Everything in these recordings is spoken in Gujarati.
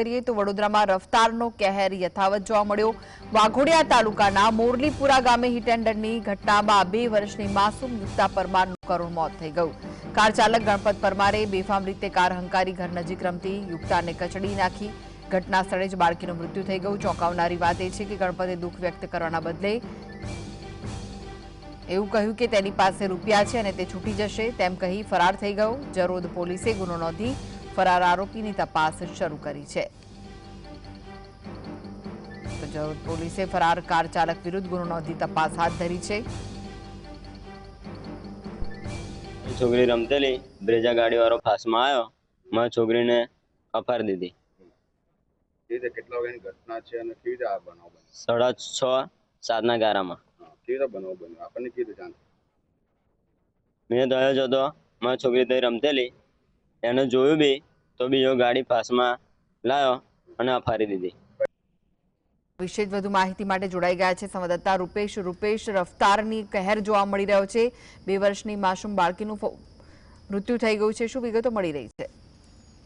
કરીએ તો વડોદરામાં રફતારનો કહેર યથાવત જોવા મળ્યો. વાઘોડિયા તાલુકાના મોરલીપુરા ગામે હિટ ઘટનામાં બે વર્ષની માસૂમ યુક્તા પરમારનું કરુણ મોત થઈ ગયું. કાર ચાલક ગણપત પરમારે બેફામ રીતે કાર હંકારી ઘર નજીક રમતી યુક્તાને કચડી નાખી. ઘટના સ્થળે જ બાળકીનું મૃત્યુ થઈ ગયું. ચોંકાવનારી વાત એ છે કે ગણપતે દુઃખ વ્યક્ત કરવાના બદલે એવું કહ્યું કે તેની પાસે રૂપિયા છે અને તે છૂટી જશે. તેમ કહી ફરાર થઈ ગયો. જરોદ પોલીસે ગુનો નોંધી ફરાર આરોપીની તપાસ શરૂ કરી છે. તો જરોદ પોલીસે ફરાર કાર ચાલક વિરુદ્ધ ગુનો નોંધી તપાસ હાથ ધરી છે. છોકરી રમતેલી બ્રેજા ગાડી વાળો ફાસમાં આવ્યો મારી છોકરીને અફાર દીધી. કેટલા વાગ્યાની ઘટના છે અને કેવી રીતે આ બનાવ બન્યો? સાડા છ સાતના ગારામાં. કેવી રીતે બનાવ બન્યો? આપણને કેવી રીતે જાણ મેં થયો જતો મારી છોકરી ત્યાં રમતેલી એને જોયું બી તો બીજો ગાડી પાસમાં લાવ્યો અને અફારી દીધી. વિશે જ વધુ માહિતી માટે જોડાઈ ગયા છે સંવાદદાતા રૂપેશ. રૂપેશ રફતારની કહેર જોવા મળી રહ્યો છે. બે વર્ષની માસૂમ બાળકીનું મૃત્યુ થઈ ગયું છે. શું વિગતો મળી રહી છે?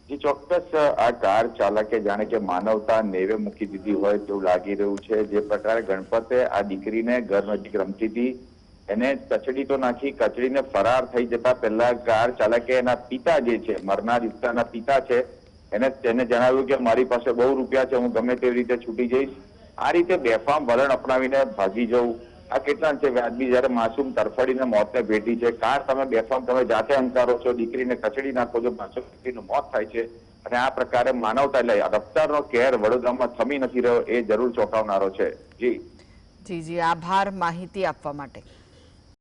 જે ચોક્કસ આ કાર ચાલકે જાણે કે માનવતા નેવે મૂકી દીધી હોય તેવું લાગી રહ્યું છે. જે પ્રકારે ગણપતે આ દીકરીને ઘર નજીક રમતી હતી. એને કચડી તો નાખી, કચડીને ફરાર થઈ જતા પહેલા કાર ચાલકે એના પિતા જે છે, મરનાર યુક્તાના પિતા છે, એને તેને જણાવ્યું કે મારી પાસે બહુ રૂપિયા છે, હું ગમે તેવી રીતે છૂટી જઈશ. આ રીતે બેફામ વલણ અપનાવીને ભાગી જવું. આ કેટલા છે, વ્યાજબી જયારે માસૂમ તરફડીને મોતને ભેટી છે. કાર તમે બેફામ, તમે જાતે અંકારો છો, દીકરીને કચડી નાખો છો, માસૂમ દીકરીનું મોત થાય છે. અને આ પ્રકારે માનવતા એટલે રફતારનો કેર વડોદરામાં થમી નથી રહ્યો, એ જરૂર ચોંકાવનારો છે. જી. જી જી, આભાર માહિતી આપવા માટે.